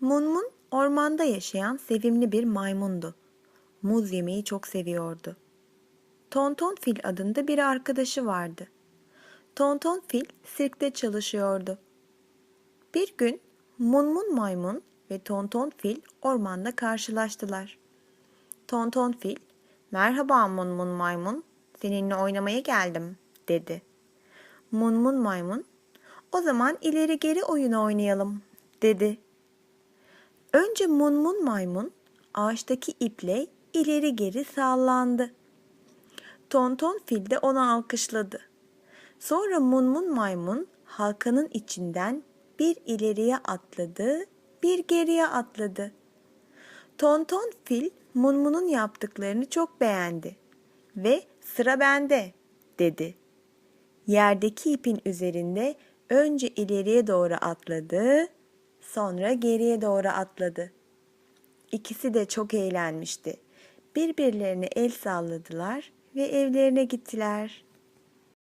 Munmun ormanda yaşayan sevimli bir maymundu. Muz yemeyi çok seviyordu. Tonton Fil adında bir arkadaşı vardı. Tonton Fil sirkte çalışıyordu. Bir gün Munmun maymun ve Tonton Fil ormanda karşılaştılar. Tonton Fil, "Merhaba Munmun maymun, seninle oynamaya geldim." dedi. Munmun maymun, "O zaman ileri geri oyunu oynayalım." dedi. Önce Munmun maymun ağaçtaki iple ileri geri sallandı. Tonton Fil de onu alkışladı. Sonra Munmun maymun halkanın içinden bir ileriye atladı, bir geriye atladı. Tonton Fil Munmun'un yaptıklarını çok beğendi ve sıra bende dedi. Yerdeki ipin üzerinde önce ileriye doğru atladı, sonra geriye doğru atladı. İkisi de çok eğlenmişti. Birbirlerine el salladılar ve evlerine gittiler.